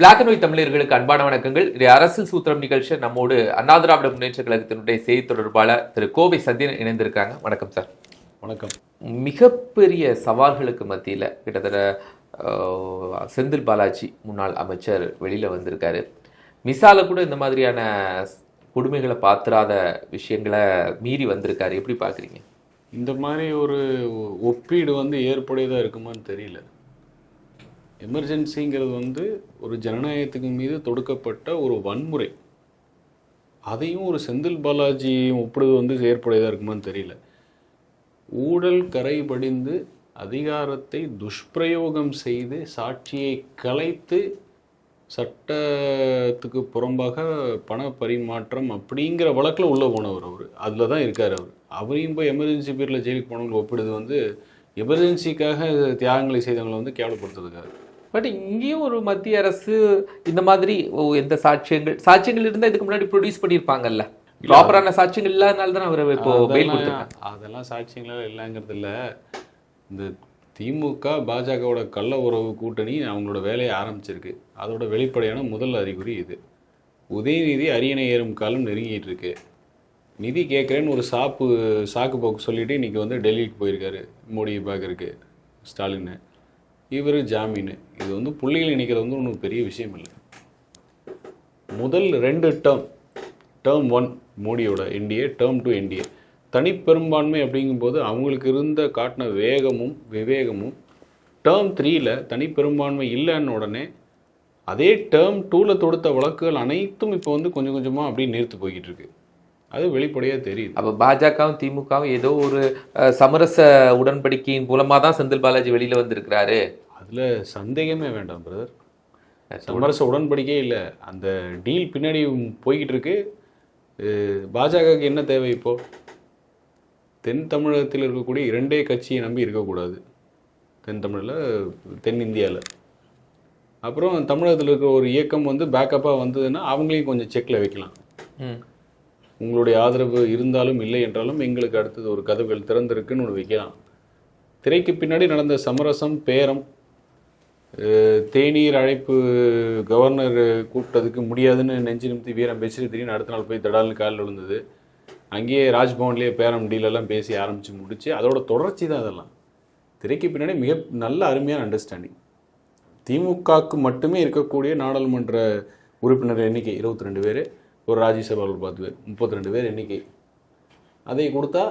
Black and white தமிழர்களுக்கு அன்பான வணக்கங்கள். இது அரசியல் சூத்திரம் நிகழ்ச்சி. நம்மோடு அண்ணா திராவிட முன்னேற்ற கழகத்தினுடைய செய்தி தொடர்பாளர் திரு கோவை சத்யன் இணைந்திருக்காங்க. வணக்கம் சார். வணக்கம். மிகப்பெரிய சவால்களுக்கு மத்தியில் கிட்டத்தட்ட செந்தில் பாலாஜி முன்னாள் அமைச்சர் வெளியில வந்திருக்காரு. மிசால கூட இந்த மாதிரியான கொடுமைகளை பாத்திராத விஷயங்களை மீறி வந்திருக்காரு. எப்படி பாக்குறீங்க? இந்த மாதிரி ஒரு ஒப்பீடு வந்து ஏற்புடையதாக இருக்குமான்னு தெரியல. எமர்ஜென்சிங்கிறது வந்து ஒரு ஜனநாயகத்துக்கு மீது தொடுக்கப்பட்ட ஒரு வன்முறை. அதையும் ஒரு செந்தில் பாலாஜியும் ஒப்பிடுவது வந்து ஏற்புடையதாக இருக்குமான்னு தெரியல. ஊழல் கரை படிந்து அதிகாரத்தை துஷ்பிரயோகம் செய்து சாட்சியை கலைத்து சட்டத்துக்கு புறம்பாக பண பரிமாற்றம் அப்படிங்கிற வழக்கில் உள்ளே போனவர் அவர். அதில் தான் இருக்கார் அவர். அவரையும் போய் எமர்ஜென்சி பீரியடில் ஜெயிலுக்கு போனவங்களை ஒப்பிடுது வந்து எமர்ஜென்சிக்காக தியாகங்களை செய்தவங்களை வந்து கேவலப்படுத்துறதுக்காக. பட் இங்கேயும் ஒரு மத்திய அரசு இந்த மாதிரி ஓ, எந்த சாட்சியங்கள் சாட்சியங்கள் இருந்தா இதுக்கு முன்னாடி ப்ரொடியூஸ் பண்ணியிருப்பாங்கல்ல. ப்ராப்பரான சாட்சியங்கள் இல்லாதனால தான் அவர் இப்போ பெயில் கொடுத்துருக்காங்க அதெல்லாம் சாட்சியங்களா இல்லைங்கிறது இல்ல. இந்த திமுக பாஜகவோட கள்ள உறவு கூட்டணி அவங்களோட வேலையை ஆரம்பிச்சிருக்கு. அதோட வெளிப்படையான முதல் அறிகுறி இது. உதயநிதி அரியணை ஏறும் காலம் நெருங்கிட்டு இருக்கு. நிதி கேட்குறேன்னு ஒரு சாப்பு சாக்கு போக்கு சொல்லிட்டு இன்னைக்கு வந்து டெல்லிக்கு போயிருக்காரு மோடியை பார்க்கறக்கு ஸ்டாலின் இவர் ஜாமீன். இது வந்து புள்ளிகள் இணைக்கிறது வந்து ஒன்றும் பெரிய விஷயம் இல்லை. முதல் ரெண்டு டேர்ம் டேர்ம் ஒன் மோடியோட என்டிஏ டேர்ம் டூ என்டிஏ தனிப்பெரும்பான்மை அப்படிங்கும்போது அவங்களுக்கு இருந்த காட்டின வேகமும் விவேகமும் டேர்ம் த்ரீயில் தனிப்பெரும்பான்மை இல்லைன்ன உடனே அதே டேர்ம் டூவில் தொடுத்த வழக்குகள் அனைத்தும் இப்போ வந்து கொஞ்சம் கொஞ்சமாக அப்படியே நிறுத்து போய்கிட்டு இருக்குது அது வெளிப்படையாக தெரியுது. அப்ப பாஜகவும் திமுகவும் ஏதோ ஒரு சமரச உடன்படிக்கையின் மூலமா தான் செந்தில் பாலாஜி வெளியில வந்திருக்கிறாரு. அதில் சந்தேகமே வேண்டாம் பிரதர் சமரச உடன்படிக்கையே இல்லை. அந்த டீல் பின்னாடி போய்கிட்டு இருக்கு. பாஜகவுக்கு என்ன தேவை இப்போ? தென் தமிழகத்தில் இருக்கக்கூடிய இரண்டே கட்சியை நம்பி இருக்கக்கூடாது. தென் தமிழில் தென் இந்தியாவில் அப்புறம் தமிழகத்தில் இருக்கிற ஒரு இயக்கம் வந்து பேக்கப்பாக வந்ததுன்னா அவங்களையும் கொஞ்சம் செக்கில் வைக்கலாம். ம். உங்களுடைய ஆதரவு இருந்தாலும் இல்லை என்றாலும் எங்களுக்கு அடுத்தது ஒரு கதவுகள் திறந்திருக்குன்னு ஒன்று வைக்கலாம். திரைக்கு பின்னாடி நடந்த சமரசம் பேரம் தேநீர் அழைப்பு கவர்னர் கூப்பிட்டதுக்கு முடியாதுன்னு நெஞ்சு நிமித்தி வீரம் பேசிட்டு திடீர்னு அடுத்த நாள் போய் திடால்னு காலில் விழுந்தது. அங்கேயே ராஜ்பவன்லேயே பேரம் டீலெல்லாம் பேசி ஆரம்பித்து முடிச்சு அதோட தொடர்ச்சி தான் அதெல்லாம் திரைக்கு பின்னாடி மிக நல்ல அருமையான அண்டர்ஸ்டாண்டிங் திமுகவுக்கு மட்டுமே இருக்கக்கூடிய நாடாளுமன்ற உறுப்பினர் எண்ணிக்கை இருபத்தி ரெண்டு பேர். ஒரு ராஜ்யசபாவில் ஒரு பத்து பேர் முப்பத்தி ரெண்டு பேர் எண்ணிக்கை. அதை கொடுத்தா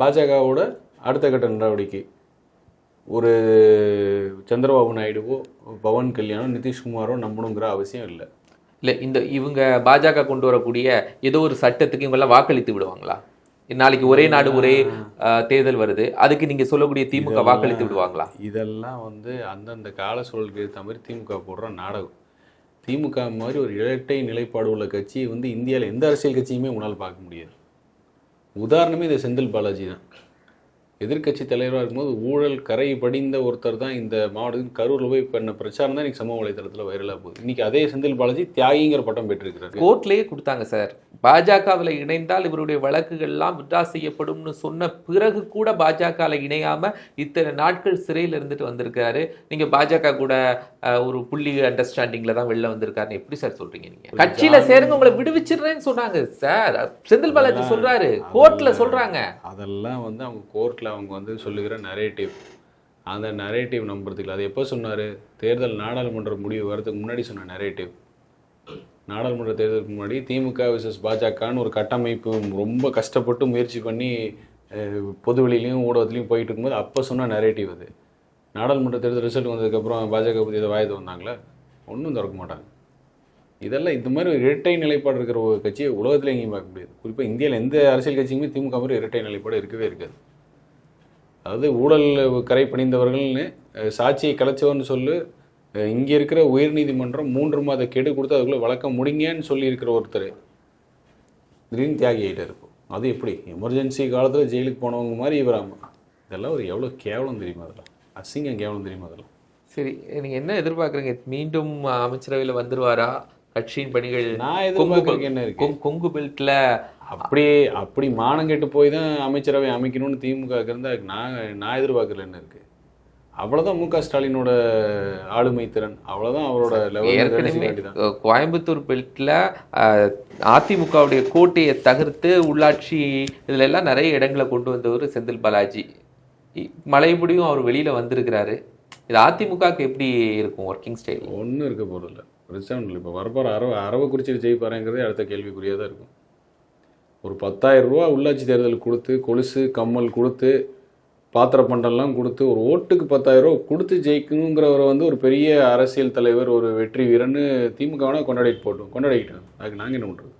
பாஜகவோட அடுத்த கட்ட நடவடிக்கை. ஒரு சந்திரபாபு நாயுடுவோ பவன் கல்யாணம் நிதிஷ்குமாரோ நம்பணுங்கிற அவசியம் இல்லை. இல்ல இந்த இவங்க பாஜக கொண்டு வரக்கூடிய ஏதோ ஒரு சட்டத்துக்கு இவங்க எல்லாம் வாக்களித்து விடுவாங்களா? நாளைக்கு ஒரே நாடு ஒரே தேர்தல் வருது. அதுக்கு நீங்க சொல்லக்கூடிய திமுக வாக்களித்து விடுவாங்களா? இதெல்லாம் வந்து அந்தந்த கால சூழலுக்கு ஏற்ற மாதிரி திமுக போடுற நாடகம். திமுக மாதிரி ஒரு இரட்டை நிலைப்பாடு உள்ள கட்சி வந்து இந்தியாவில் எந்த அரசியல் கட்சியுமே உன்னால் பார்க்க முடியாது. உதாரணமே இந்த செந்தில் பாலாஜி தான். எதிர்க்கட்சி தலைவராக இருக்கும்போது ஊழல் கரை படிந்த ஒருத்தர் தான் இந்த மாவட்டத்துக்கு கரூரில் போய் பண்ண பிரச்சாரம் தான் இன்னைக்கு சமூக வலைதளத்தில் வைரலாக போகுது. இன்னைக்கு அதே செந்தில் பாலாஜி தியாகிங்கிற பட்டம் பெற்றிருக்கிறாரு. கோர்ட்லயே கொடுத்தாங்க சார். பாஜகவில் இணைந்தால் இவருடைய வழக்குகள் எல்லாம் விட்ரா செய்யப்படும்னு சொன்ன பிறகு கூட பாஜகவில் இணையாம இத்தனை நாட்கள் சிறையில் இருந்துட்டு வந்திருக்காரு. நீங்க பாஜக கூட ஒரு புள்ளி அண்டர்ஸ்டாண்டிங்ல தான் வெளில வந்திருக்காருன்னு எப்படி சார் சொல்றீங்க நீங்க? கட்சியில சேருங்க உங்களை விடுவிச்சிடுறேன்னு சொன்னாங்க சார். செந்தில் பாலாஜி சொல்றாரு. கோர்ட்ல சொல்றாங்க. அதெல்லாம் வந்து அவங்க கோர்ட்டில் அவங்க வந்து சொல்லுகிற நரேட்டிவ் அந்த நரேட்டிவ் நம்புறதுக்கு அது எப்போ சொன்னார்? தேர்தல் நாடாளுமன்ற முடிவு வரதுக்கு முன்னாடி சொன்ன நரேட்டிவ் நாடாளுமன்ற தேர்தலுக்கு முன்னாடி திமுக விசஸ் பாஜகன்னு ஒரு கட்டமைப்பு ரொம்ப கஷ்டப்பட்டு முயற்சி பண்ணி அஹ், பொது வெளியிலையும் ஊடகத்துலையும் போயிட்டு இருக்கும்போது அப்போ சொன்ன நரேட்டிவ் அது. நாடாளுமன்ற தேர்தல் ரிசல்ட் வந்ததுக்கப்புறம் பாஜக பற்றி எதை வாயத்து வந்தாங்களா ஒன்றும் திறக்க மாட்டாங்க. இதெல்லாம் இந்த மாதிரி ஒரு இரட்டை நிலைப்பாடு இருக்கிற ஒரு கட்சியை உலகத்தில் எங்கேயும் பார்க்க முடியாது. குறிப்பாக இந்தியாவில் எந்த அரசியல் கட்சியுமே திமுக மாதிரி இரட்டை நிலைப்பாடு இருக்கவே இருக்காது. அதாவது ஊழல் கரை பணிந்தவர்கள்னு சாட்சியை கலைச்சவன்னு சொல்லு இங்க இருக்கிற உயர்நீதிமன்றம் மூன்று மாத கெடு கொடுத்து அதுக்குள்ள வழக்கம் முடிங்கன்னு சொல்லி இருக்கிற ஒருத்தர். திடீர்னு தியாகி ஆகிட்டார் இப்போ. அது எப்படி? எமர்ஜென்சி காலத்தில் ஜெயிலுக்கு போனவங்க மாதிரி இவர் ஆமா இதெல்லாம் ஒரு எவ்வளோ கேவலம் தெரியுமா அதெல்லாம்? அசிங்கம் கேவலம் தெரியுமா அதெல்லாம்? சரி நீங்க என்ன எதிர்பார்க்குறீங்க? மீண்டும் அமைச்சரவையில் வந்துருவாரா? கட்சியின் பணிகள் நான் கொங்கு எதிர்பார்க்கறதுக்கு என்ன இருக்கு? கொங்கு- கொங்கு பெல்ட்ல அப்படி அப்படி மானம் கெட்டு போய் தான் அமைச்சரவை அமைக்கணும்னு திமுக இருந்தால் நான் நான் எதிர்பார்க்கல என்ன இருக்கு. அவ்வளவுதான் மு க ஸ்டாலினோட ஆளுமை திறன். அவ்வளவுதான் அவரோட லெவல் கோயம்புத்தூர் பெல்ட்ல அஹ், அதிமுகவுடைய கோட்டையை தகர்த்து உள்ளாட்சி இதுல எல்லாம் நிறைய இடங்களை கொண்டு வந்தவர் செந்தில் பாலாஜி. மழைபடியும் அவர் வெளியில வந்திருக்கிறாரு. இது அதிமுகவுக்கு எப்படி இருக்கும் ஒர்க்கிங் ஸ்டைல் ஒன்றும் இருக்க போகிறதில்ல இல்லை. இப்போ வரப்போகிற அரவ அரவக்குறிச்சியில் ஜெயிப்பாருங்கிறதே அடுத்த கேள்விக்குறியாக தான் இருக்கும். ஒரு பத்தாயிரம் ரூபா உள்ளாட்சி தேர்தல் கொடுத்து கொலுசு கம்மல் கொடுத்து பாத்திர பண்டம்லாம் கொடுத்து ஒரு ஓட்டுக்கு பத்தாயிரம் ரூபா கொடுத்து ஜெயிக்கணுங்கிறவரை வந்து ஒரு பெரிய அரசியல் தலைவர் ஒரு வெற்றி வீரன்னு திமுகவனாக கொண்டாடிட்டு போட்டோம். கொண்டாடிக்கிட்டோம் அதுக்கு நாங்கள் என்ன பண்ணுறது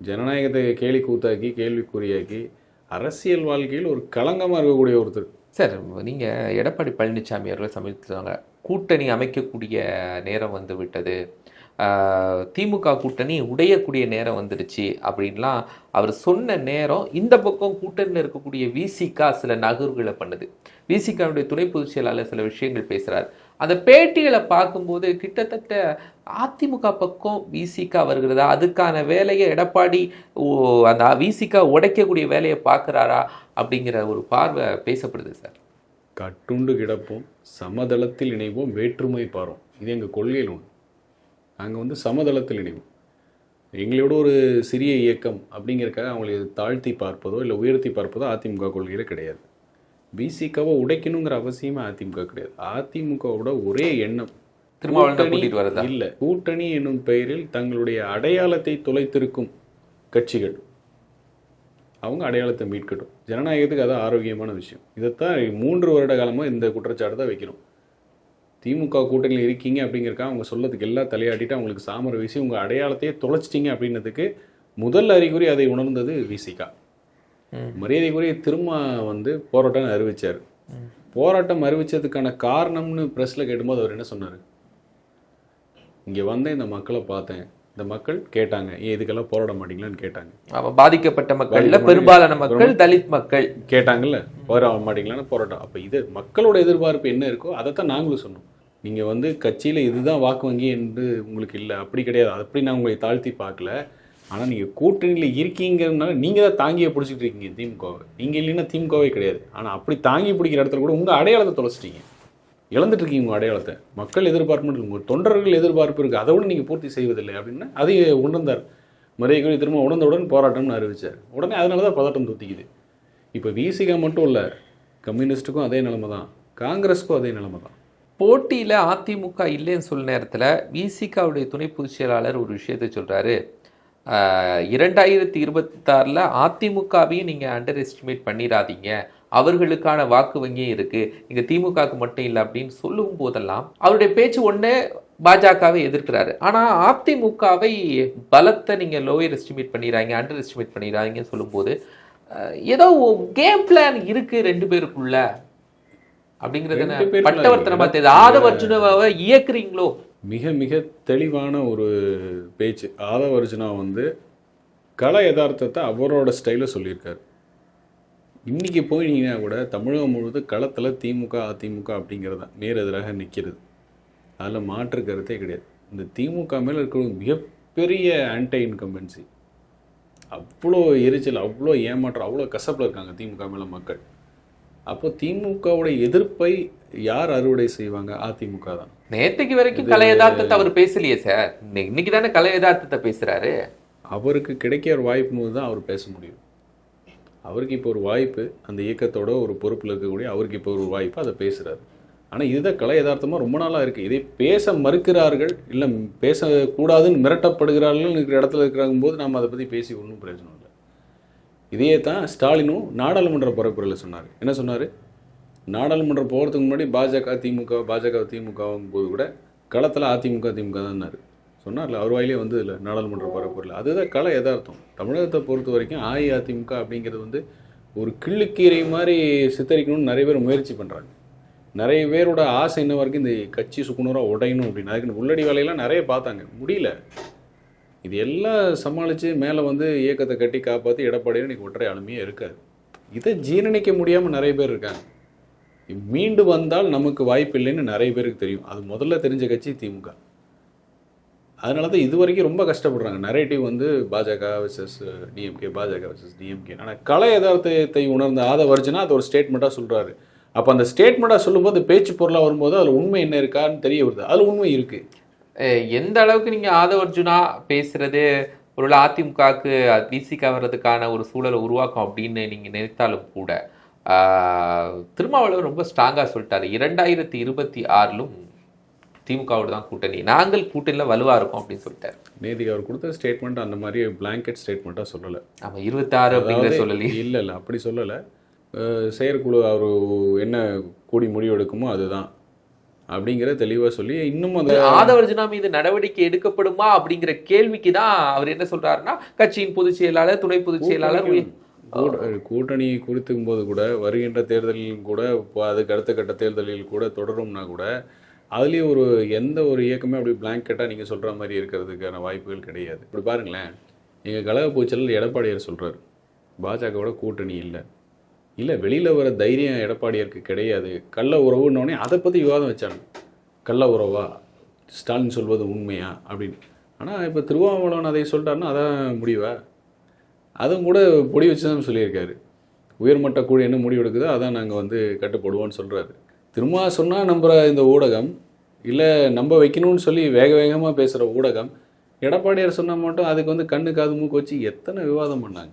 ஜனநாயகத்தை கேலி கூத்தாக்கி கேள்விக்குறியாக்கி அரசியல் வாழ்க்கையில் ஒரு களங்கமாக இருக்கக்கூடிய ஒருத்தர். சார் நீங்கள் எடப்பாடி பழனிசாமி அவர்களை சமைத்துவாங்க கூட்டணி அமைக்கக்கூடிய நேரம் வந்து விட்டது. திமுக கூட்டணி உடையக்கூடிய நேரம் வந்துடுச்சு அப்படின்லாம் அவர் சொன்ன நேரம் இந்த பக்கம் கூட்டணியில் இருக்கக்கூடிய விசிகா சில நகர்வுகளை பண்ணுது. விசிகாவுடைய துணை பொதுச் செயலாளர் சில விஷயங்கள் பேசுகிறார் அந்த பேட்டிகளை பார்க்கும்போது கிட்டத்தட்ட அதிமுக பக்கம் விசிகா வருகிறதா? அதுக்கான வேலையை எடப்பாடி ஓ, அந்த விசிகா உடைக்கக்கூடிய வேலையை பார்க்குறாரா? அப்படிங்கிற ஒரு பார்வை பேசப்படுது சார். கட்டுண்டு கிடப்போம் சமதளத்தில் இணைவோம் வேற்றுமை பாரோம். இது எங்கள் கொள்கையில் ஒன்று நாங்கள் வந்து சமதளத்தில் இணைவோம் எங்களோட ஒரு சிறிய இயக்கம் அப்படிங்கிறக்காக அவங்களை தாழ்த்தி பார்ப்பதோ இல்லை உயர்த்தி பார்ப்பதோ அதிமுக கொள்கையில் கிடையாது. பிசிகாவை உடைக்கணுங்கிற அவசியமே அதிமுக கிடையாது. அதிமுகவோட ஒரே எண்ணம் திருமாவளவனை? இல்ல. கூட்டணி என்னும் பெயரில் தங்களுடைய அடையாளத்தை தொலைத்திருக்கும் கட்சிகள். அவங்க அடையாளத்தை மீட்கட்டும். ஜனநாயகத்துக்கு அது ஆரோக்கியமான விஷயம். இதைத்தான் மூன்று வருட காலமா இந்த குற்றச்சாட்டு தான் வைக்கிறோம். திமுக கூட்டணியில் இருக்கீங்க அப்படிங்கிறக்காக அவங்க சொல்லதுக்கு எல்லாம் தலையாட்டிட்டு அவங்களுக்கு சாமர வீசி உங்க அடையாளத்தையே தொலைச்சிட்டீங்க அப்படின்னதுக்கு முதல் அறிகுறி அதை உணர்ந்தது விசிகா. மரியாதைக்குரிய திரும்ப வந்து போராட்டம் அறிவிச்சார். போராட்டம் அறிவிச்சதுக்கான காரணம்னு ப்ரெஸ்ல கேட்டும்போது அவர் என்ன சொன்னார்? இங்க வந்தேன் இந்த மக்களை பார்த்தேன். இந்த மக்கள் கேட்டாங்க ஏன் இதுக்கெல்லாம் போராட மாட்டீங்களான்னு கேட்டாங்க. அவ பாதிக்கப்பட்ட மக்கள்ல பெரும்பாலான மக்கள் தலித் மக்கள். கேட்டாங்கல்ல போராட மாட்டீங்களான்னு போராட்டம். அப்போ இது மக்களோட எதிர்பார்ப்பு என்ன இருக்கோ அதைத்தான் நாங்களும் சொன்னோம். நீங்கள் வந்து கட்சியில் இதுதான் வாக்கு வங்கி என்று உங்களுக்கு இல்லை. அப்படி கிடையாது. அப்படி நான் உங்களை தாழ்த்தி பார்க்கல. ஆனால் நீங்கள் கூட்டணியில் இருக்கீங்கிறதுனால நீங்கள் தான் தாங்கியை பிடிச்சிட்டு இருக்கீங்க திமுகவை. நீங்கள் இல்லைன்னா திமுகவே கிடையாது. ஆனால் அப்படி தாங்கி பிடிக்கிற இடத்துல கூட உங்கள் அடையாளத்தை தொலைச்சிட்டீங்க. இழந்துட்டு இருக்கீங்க உங்கள் அடையாளத்தை. மக்கள் எதிர்பார்ப்பு இருக்குது உங்கள் தொண்டர்கள் எதிர்பார்ப்பு இருக்குது அதை விட நீங்கள் பூர்த்தி செய்வதில்லை அப்படின்னா அதை உணர்ந்தார். மரியாதை திரும்ப உணர்ந்தவுடன் போராட்டம்னு அறிவிச்சார். உடனே அதனால தான் பதட்டம் தூத்திக்குது. இப்போ விசிகா மட்டும் இல்லை. கம்யூனிஸ்ட்டுக்கும் அதே நிலைமை தான் காங்கிரஸுக்கும் அதே நிலைமை தான் போட்டியில் அதிமுக இல்லைன்னு சொல்ல நேரத்தில் விசிகாவுடைய துணை பொதுச் செயலாளர் ஒரு விஷயத்தை சொல்கிறாரு இரண்டாயிரத்தி இருபத்தாறில் அதிமுகவையும் நீங்கள் அண்டர் எஸ்டிமேட் பண்ணிடாதீங்க அவர்களுக்கான வாக்கு வங்கியும் இருக்குது இங்கே திமுகவுக்கு மட்டும் இல்லை அப்படின்னு சொல்லும் போதெல்லாம் அவருடைய பேச்சு ஒன்று பாஜகவை எதிர்க்கிறாரு. ஆனால் அதிமுகவை பலத்தை நீங்கள் லோயர் எஸ்டிமேட் பண்ணிடுறாங்க அண்டர் எஸ்டிமேட் பண்ணிடுறாங்கன்னு சொல்லும்போது ஏதோ கேம் பிளான் இருக்குது ரெண்டு பேருக்குள்ள. அப்படிங்கிறது பட்டவர்த்தனமா இல்ல. தெரியுது. ஆதவ அர்ஜுனவை இயக்குறீங்களோ? மிக மிக தெளிவான ஒரு பேச்சு. ஆதவ அர்ஜுனா வந்து கலை யதார்த்தத்தை அவரோட ஸ்டைலில் சொல்லியிருக்காரு. இன்னைக்கு போனீங்கன்னா கூட தமிழகம் முழுவதும் களத்தில் திமுக அதிமுக அப்படிங்கிறது தான் நேர் எதிராக நிற்கிறது அதில் மாற்று கருத்தே கிடையாது. இந்த திமுக மேலே இருக்கிற மிகப்பெரிய ஆன்டி இன்கம்பன்சி அவ்வளோ எரிச்சல் அவ்வளோ ஏமாற்றம் அவ்வளோ கசப்பில் இருக்காங்க திமுக மேலே மக்கள். அப்போ திமுகவோட எதிர்ப்பை யார் அறுவடை செய்வாங்க? அதிமுக தான். நேத்துக்கு வரைக்கும் கலை யதார்த்தத்தை அவர் பேசலையே சார். இன்னைக்கு தானே கலை யதார்த்தத்தை பேசுறாரு. அவருக்கு கிடைக்கிற வாய்ப்பு போது தான் அவர் பேச முடியும். அவருக்கு இப்போ ஒரு வாய்ப்பு அந்த இயக்கத்தோட ஒரு பொறுப்பில் இருக்கக்கூடிய அவருக்கு இப்போ ஒரு வாய்ப்பு அதை பேசுகிறாரு ஆனால் இதுதான் கலை யதார்த்தமாக ரொம்ப நாளாக இருக்குது இதை பேச மறுக்கிறார்கள் இல்லை பேசக்கூடாதுன்னு மிரட்டப்படுகிறார்கள் இருக்கிற இடத்துல இருக்கிறாங்க போது நம்ம அதை பற்றி பேசி ஒன்றும் பிரயோஜனம் இதையே தான் ஸ்டாலினும் நாடாளுமன்ற பரப்புரையில் சொன்னார். என்ன சொன்னார்? நாடாளுமன்றம் போகிறதுக்கு முன்னாடி பாஜக திமுக பாஜக திமுகவும் போது கூட களத்தில் அதிமுக திமுக தான்னாரு சொன்னார்ல அவர் வாயிலே வந்து இல்லை நாடாளுமன்ற பரப்புரையில். அதுதான் கலை எதார்த்தம் தமிழகத்தை பொறுத்த வரைக்கும் அஇஅதிமுக அப்படிங்கிறது வந்து ஒரு கிள்ளுக்கீரை மாதிரி சித்தரிக்கணும்னு நிறைய பேர் முயற்சி பண்ணுறாங்க நிறைய பேரோட ஆசை என்ன வரைக்கும் இந்த கட்சி சுக்குநூறாக உடையணும் அப்படின்னு. அதுக்கு உள்ளடி வேலையெல்லாம் நிறைய பார்த்தாங்க. முடியல. இது எல்லாம் சமாளித்து மேலே வந்து இயக்கத்தை கட்டி காப்பாற்றி எடப்பாடியில் இன்னைக்கு ஒற்றை ஆளுமையே இருக்காது இதை ஜீரணிக்க முடியாமல் நிறைய பேர் இருக்காங்க. மீண்டு வந்தால் நமக்கு வாய்ப்பு இல்லைன்னு நிறைய பேருக்கு தெரியும். அது முதல்ல தெரிஞ்ச கட்சி திமுக. அதனால தான் இது வரைக்கும் ரொம்ப கஷ்டப்படுறாங்க. நரேட்டிவ் வந்து BJP versus DMK BJP versus DMK ஆனால் கலை யதார்த்தத்தை உணர்ந்த ஆதவர்ஜனா அது ஒரு ஸ்டேட்மெண்ட்டாக சொல்கிறாரு அப்போ அந்த ஸ்டேட்மெண்ட்டாக சொல்லும்போது பேச்சு பொருளாக வரும்போது அதில் உண்மை என்ன இருக்கான்னு தெரிய வருது. அதில் உண்மை இருக்குது எந்த அளவுக்கு நீங்க ஆதவ அர்ஜுனா பேசுறது ஒரு அதிமுகவுக்கு விசிக வர்றதுக்கான ஒரு சூழலை உருவாக்கும் அப்படின்னு நீங்க நினைத்தாலும் கூட திருமாவளவன் ரொம்ப ஸ்ட்ராங்கா சொல்லிட்டாரு. இரண்டாயிரத்தி இருபத்தி ஆறிலும் திமுகவோட தான் கூட்டணி. நாங்கள் கூட்டணியில வலுவா இருக்கோம் அப்படின்னு சொல்லிட்டாரு. நேற்றுக்கு அவர் கொடுத்த ஸ்டேட்மெண்ட் அந்த மாதிரி பிளாங்கெட் ஸ்டேட்மெண்ட்டாக சொல்லலை. நம்ம இருபத்தி ஆறு அப்படிங்கிற சொல்லி இல்லை இல்லை அப்படி சொல்லலை. செயற்குழு அவர் என்ன கூடி முடிவெடுக்குமோ அதுதான். அப்படிங்கிற தெளிவாக சொல்லி இன்னும் அந்த ஆதவ அர்ஜுனா மீது நடவடிக்கை எடுக்கப்படுமா அப்படிங்கிற கேள்விக்கு தான் அவர் என்ன சொல்றாருன்னா கட்சியின் பொதுச் செயலாளர் துணை பொதுச் செயலாளர் கூட்டணி குறித்துக்கும் போது கூட வருகின்ற தேர்தலில் கூட அதுக்கு அடுத்த கட்ட தேர்தலில் கூட தொடரும்னா கூட அதுலேயும் ஒரு எந்த ஒரு இயக்கமே அப்படி பிளாங்கெட்டாக நீங்கள் சொல்கிற மாதிரி இருக்கிறதுக்கான வாய்ப்புகள் கிடையாது. இப்படி பாருங்களேன் எங்கள் கழக பூச்சலில் எடப்பாடியார் சொல்கிறார் பாஜகவோட கூட்டணி இல்லை. இல்லை வெளியில் வர தைரியம் எடப்பாடியாருக்கு கிடையாது. கள்ள உறவுன்னொடனே அதை பற்றி விவாதம் வச்சாங்க. கள்ள உறவா? ஸ்டாலின் சொல்வது உண்மையா? அப்படின்னு. ஆனால் இப்போ திருவாவூலன் அதை சொல்லிட்டாருன்னா அதான் முடிவா? அதுவும் கூட பொடி வச்சு தான் சொல்லியிருக்காரு. உயர்மட்ட குழு என்ன முடிவு எடுக்குதோ அதான் நாங்கள் வந்து கட்டுப்படுவோம்னு சொல்கிறாரு திரும்ப சொன்னால் நம்புகிற இந்த ஊடகம் இல்லை நம்ப வைக்கணும்னு சொல்லி வேக வேகமாக பேசுகிற ஊடகம் எடப்பாடியார் சொன்னால் மட்டும் அதுக்கு வந்து கண்ணு காது மூக்கு வச்சு எத்தனை விவாதம் பண்ணாங்க?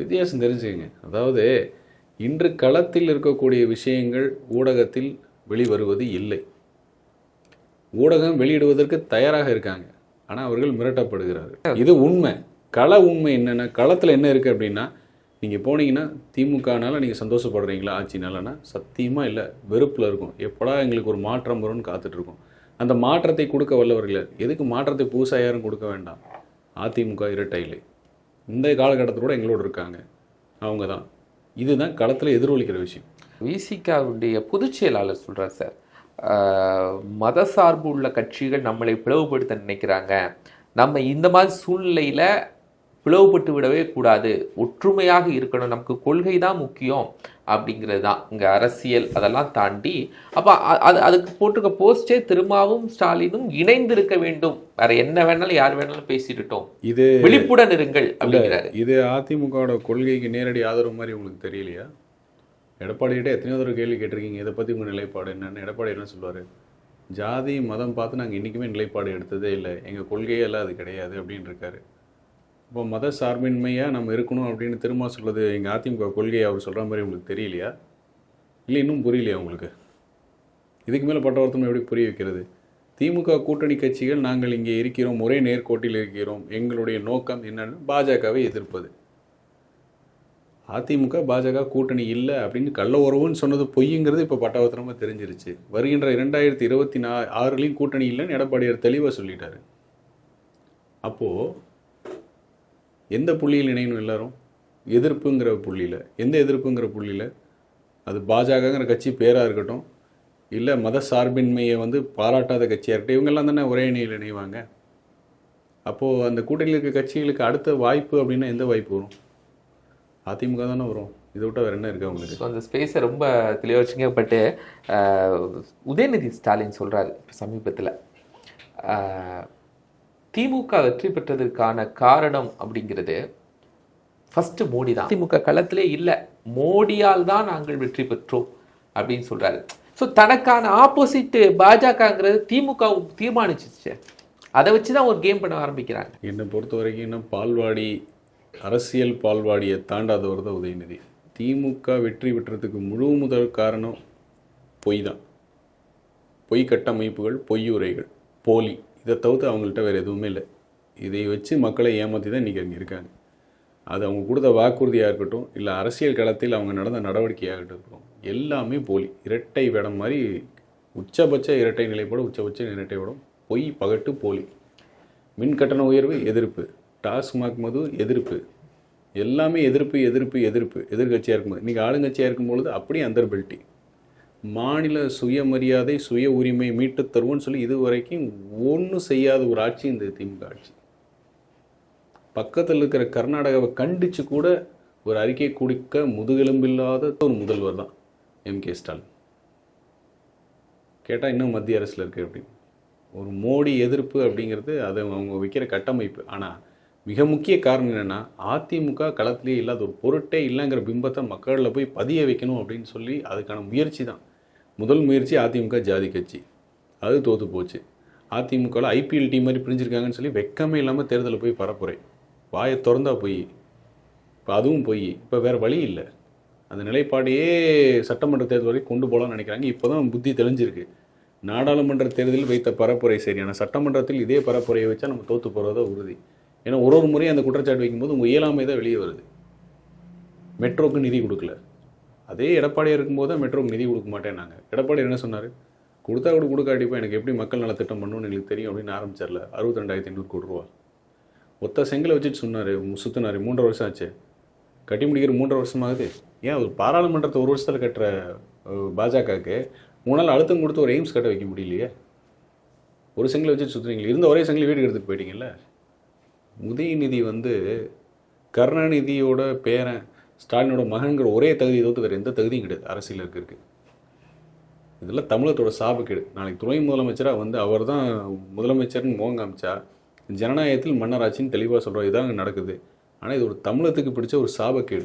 வித்தியாசம் தெரிஞ்சுக்கங்க. அதாவது இன்று களத்தில் இருக்கக்கூடிய விஷயங்கள் ஊடகத்தில் வெளிவருவது இல்லை. ஊடகம் வெளியிடுவதற்கு தயாராக இருக்காங்க. ஆனால் அவர்கள் மிரட்டப்படுகிறார்கள். இது உண்மை. கள உண்மை என்னென்ன? களத்தில் என்ன இருக்குது அப்படின்னா நீங்கள் போனீங்கன்னா திமுகனால நீங்கள் சந்தோஷப்படுறீங்களா? ஆட்சினாலனா சத்தியமாக இல்லை. வெறுப்பில் இருக்கும். எப்படா எங்களுக்கு ஒரு மாற்றம் வரும்னு காத்துட்ருக்கோம் அந்த மாற்றத்தை கொடுக்க வல்லவர்கள் எதுக்கு மாற்றத்தை புதுசாக யாரும் கொடுக்க வேண்டாம்? அதிமுக இரட்டை இல்லை இந்த காலகட்டத்தோடு எங்களோட இருக்காங்க. அவங்க தான் இதுதான் களத்தில் எதிரொலிக்கிற விஷயம். விசிகாவுடைய பொதுச் செயலாளர் சொல்கிறார் சார். மத சார்பு உள்ள கட்சிகள் நம்மளை பிளவுபடுத்த நினைக்கிறாங்க. நம்ம இந்த மாதிரி சூழ்நிலையில் பிளவுபட்டு விடவே கூடாது. ஒற்றுமையாக இருக்கணும். நமக்கு கொள்கை தான் முக்கியம் அப்படிங்கிறது தான் இங்கே அரசியல் அதெல்லாம் தாண்டி அப்போ அது அதுக்கு போட்டிருக்க போஸ்டே திருமாவும் ஸ்டாலினும் இணைந்து இருக்க வேண்டும். வேற என்ன வேணாலும் யார் வேணாலும் பேசிட்டுட்டோம். இது விழிப்புடன் இருங்கள் அப்படிங்கிறாரு. இது அதிமுகவோட கொள்கைக்கு நேரடி ஆதரவு மாதிரி உங்களுக்கு தெரியலையா? எடப்பாடிகிட்ட எத்தனையோ தடவை கேள்வி கேட்டிருக்கீங்க. இதை பற்றி உங்கள் நிலைப்பாடு என்னன்னு. எடப்பாடி என்ன சொல்லுவார்? ஜாதி மதம் பார்த்து நாங்கள் இன்றைக்குமே நிலைப்பாடு எடுத்ததே இல்லை. எங்கள் கொள்கையே எல்லாம் அது கிடையாது அப்படின்னு இருக்காரு. இப்போ மத சார்பின்மையாக நம்ம இருக்கணும் அப்படின்னு திரும்ப சொல்கிறது எங்கள் அதிமுக கொள்கையை அவர் சொல்கிற மாதிரி உங்களுக்கு தெரியலையா? இல்லை இன்னும் புரியலையா உங்களுக்கு? இதுக்கு மேலே பட்டவர்த்தம் எப்படி புரிய வைக்கிறது? திமுக கூட்டணி கட்சிகள் நாங்கள் இங்கே இருக்கிறோம் ஒரே நேர்கோட்டில் இருக்கிறோம். எங்களுடைய நோக்கம் என்னன்னு பாஜகவை எதிர்ப்பது. அதிமுக பாஜக கூட்டணி இல்லை அப்படின்னு கள்ள உறவுன்னு சொன்னது பொய்ங்கிறது இப்போ பட்டாவத்தனமாக தெரிஞ்சிருச்சு. வருகின்ற இரண்டாயிரத்தி இருபத்தி நா ஆறுலையும் கூட்டணி இல்லைன்னு எடப்பாடியார் தெளிவாக சொல்லிட்டாரு. அப்போது எந்த புள்ளியில் இணையணும் எல்லாரும்? எதிர்ப்புங்கிற புள்ளியில். எந்த எதிர்ப்புங்கிற புள்ளியில்? அது பாஜகங்கிற கட்சி பேராக இருக்கட்டும் இல்லை மத சார்பின்மையை வந்து பாராட்டாத கட்சியாக இருக்கட்டும் இவங்கெல்லாம் தானே ஒரே இணையில் இணைவாங்க? அப்போது அந்த கூட்டணியில் இருக்க கட்சிகளுக்கு அடுத்த வாய்ப்பு அப்படின்னா எந்த வாய்ப்பு வரும்? அதிமுக தானே வரும். இதை விட்டால் வேறு என்ன இருக்குது அவங்களுக்கு? ஸோ அந்த ஸ்பேஸை ரொம்ப தெளிவாக வச்சுங்க பட்டு உதயநிதி ஸ்டாலின் சொல்கிறாரு சமீபத்தில். திமுக வெற்றி பெற்றதற்கான காரணம் அப்படிங்கிறது ஃபஸ்ட்டு மோடி தான் திமுக களத்திலே இல்லை மோடியால் தான் நாங்கள் வெற்றி பெற்றோம் அப்படின்னு சொல்கிறாரு ஸோ தனக்கான ஆப்போசிட் பாஜகங்கிறது திமுக தீர்மானிச்சிச்சு அதை வச்சு தான் ஒரு கேம் பண்ண ஆரம்பிக்கிறாங்க. என்னை பொறுத்த வரைக்கும் இன்னும் பால்வாடி அரசியல் பால்வாடியை தாண்டாதவர் தான் உதயநிதி. திமுக வெற்றி பெற்றதுக்கு முழு முதல் காரணம் பொய் தான் பொய் கட்டமைப்புகள் பொய்யுரைகள் போலி. இதை தவிர்த்து அவங்கள்ட்ட வேறு எதுவுமே இல்லை. இதை வச்சு மக்களை ஏமாற்றி தான் இன்றைக்கி அங்கே இருக்காங்க. அது அவங்க கொடுத்த வாக்குறுதியாக இருக்கட்டும் இல்லை அரசியல் களத்தில் அவங்க நடந்த நடவடிக்கையாகட்டும் இருக்கட்டும் எல்லாமே போலி. இரட்டை வேடம் மாதிரி உச்சபட்ச இரட்டை நிலைப்பாடு உச்சபட்ச இரட்டை விடம் பொய் பகட்டு போலி. மின் கட்டண உயர்வு எதிர்ப்பு. டாஸ்மாக் மது எதிர்ப்பு. எல்லாமே எதிர்ப்பு எதிர்ப்பு எதிர்ப்பு. எதிர்கட்சியாக இருக்கும்போது. இன்றைக்கி ஆளுங்கட்சியாக இருக்கும்பொழுது அப்படியே அந்தர்பெல்ட்டி மாநில சுயமரியாதை சுய உரிமை மீட்டுத் தருவோம்னு சொல்லி இது வரைக்கும் ஒன்றும் செய்யாத ஒரு ஆட்சி இந்த திமுக ஆட்சி. பக்கத்தில் இருக்கிற கர்நாடகாவை கண்டித்து கூட ஒரு அறிக்கை கொடுக்க முதுகெலும்பில்லாத ஒரு முதல்வர் தான் எம் கே ஸ்டாலின். கேட்டால் இன்னும் மத்திய அரசில் இருக்குது அப்படின்னு ஒரு மோடி எதிர்ப்பு அப்படிங்கிறது அது அவங்க வைக்கிற கட்டமைப்பு. ஆனால் மிக முக்கிய காரணம் என்னென்னா அதிமுக களத்திலே இல்லாத ஒரு பொருட்டே இல்லைங்கிற பிம்பத்தை மக்களில் போய் பதிய வைக்கணும் அப்படின்னு சொல்லி அதுக்கான முயற்சி தான். முதல் முயற்சி அதிமுக ஜாதி கட்சி. அது தோற்று போச்சு. அதிமுகவில் ஐபிஎல் டீம் மாதிரி பிரிஞ்சிருக்காங்கன்னு சொல்லி வெக்கமே இல்லாமல் தேர்தலில் போய் பரப்புரை வாயை திறந்தா போய். இப்போ அதுவும் போய். இப்போ வேறு வழி இல்லை. அந்த நிலைப்பாடையே சட்டமன்ற தேர்தல் வரை கொண்டு போகலான்னு நினைக்கிறாங்க. இப்போ தான் புத்தி தெளிஞ்சிருக்கு. நாடாளுமன்ற தேர்தலில் வைத்த பரப்புரை சரியான. சட்டமன்றத்தில் இதே பரப்புரையை வச்சா நம்ம தோற்று போகிறதா உறுதி. ஏன்னா ஒரு ஒரு முறையும் அந்த குற்றச்சாட்டு வைக்கும்போது உங்கள் இயலாமை தான் வெளியே வருது. மெட்ரோக்கு நிதி கொடுக்கல. அதே எடப்பாடியாக இருக்கும்போது தான் மெட்ரோக்கு நிதி கொடுக்க மாட்டேன்னாங்க. எடப்பாடி என்ன சொன்னார்? கொடுத்தா கூட கொடுக்காட்டிப்பா எனக்கு எப்படி மக்கள் நலத்திட்டம் பண்ணணும்னு எங்களுக்கு தெரியும் அப்படின்னு ஆரம்பிச்சார்ல அறுபத்தி ரெண்டாயிரத்தி ஐநூறு கோடி ரூபா. ஒத்த செங்கலை வச்சுட்டு சொன்னார் சுற்றினார் மூன்றரை வருஷம் ஆச்சு. கட்டி முடிக்கிற மூன்றரை வருஷமாகுது. ஏன் ஒரு பாராளுமன்றத்தை ஒரு வருஷத்தில் கட்டுற பாஜகவுக்கு மூணு நாள் அழுத்தம் கொடுத்து ஒரு எய்ம்ஸ் கட்ட வைக்க முடியலையே? ஒரு செங்கலை வச்சுட்டு சுற்றுறீங்களே இருந்த ஒரே செங்கலை வீடு எடுத்துகிட்டு போயிட்டீங்கல்ல? உதயநிதி வந்து கருணாநிதியோட பேரன் ஸ்டாலினோட மகன்கிற ஒரே தகுதியை தவிர்த்து வேறு எந்த தகுதியும் கிடையாது. அரசியல் இருக்கு இதெல்லாம் தமிழகத்தோட சாபக்கேடு நாளைக்கு துணை முதலமைச்சராக வந்து அவர் தான் முதலமைச்சர்னு மோகம் காமிச்சா ஜனநாயகத்தில் மன்னராட்சின்னு தெளிவாக சொல்கிறோம் இதான் நடக்குது. ஆனால் இது ஒரு தமிழகத்துக்கு பிடிச்ச ஒரு சாபக்கேடு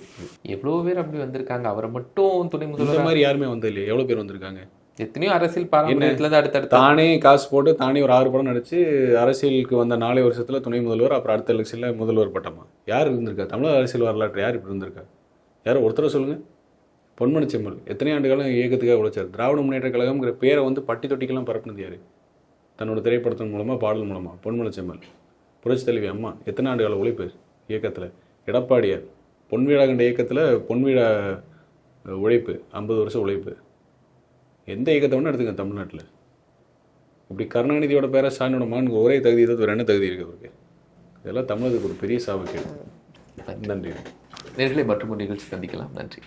எவ்வளவு பேர் அப்படி வந்திருக்காங்க? அவரை மட்டும் துணை முதல்வர்? மாதிரி யாருமே வந்து இல்லையா. எவ்வளோ பேர் வந்திருக்காங்க? எத்தனையோ அரசியல் பாரம்பரியத்துல இருந்து அடுத்தடுத்த. தானே காசு போட்டு தானே ஒரு ஆறு படம் நடிச்சு அரசியலுக்கு வந்த நாலே வருஷத்துல துணை முதல்வர் அப்புறம் அடுத்த எலெக்ஷனில் முதல்வர் பட்டமா? யார் இருந்திருக்கா? தமிழக அரசியல் வரலாற்று யார் இப்படி இருந்திருக்கா? யாரும் ஒருத்தரை சொல்லுங்கள் பொன்மன செம்மல். எத்தனை ஆண்டு காலம் இயக்கத்துக்காக உழைச்சார். திராவிட முன்னேற்ற கழகம்ங்கிற பேரை வந்து பட்டி தொட்டிக்கெல்லாம் பரப்புனது யார்? தன்னோட திரைப்படத்தின் மூலமாக பாடல் மூலமாக பொன்மன செம்மல். புரட்சி தலைவி அம்மா எத்தனை ஆண்டு கால உழைப்பு இயக்கத்தில்? எடப்பாடியார் பொன்வீடா கண்ட இயக்கத்தில் பொன்வீடா உழைப்பு ஐம்பது வருஷம் உழைப்பு. எந்த இயக்கத்தை வேணா எடுத்துங்க தமிழ்நாட்டில். இப்படி கருணாநிதியோட பேர ஸ்டாலினோட மகனுக்கு ஒரே தகுதி தான் வேறு என்ன தகுதி இருக்குது அவருக்கு. இதெல்லாம் தமிழகத்துக்கு ஒரு பெரிய சாபக்கேடு. நன்றி. நேர்களை மற்றும் நிகழ்ச்சி சந்திக்கலாம். நன்றி.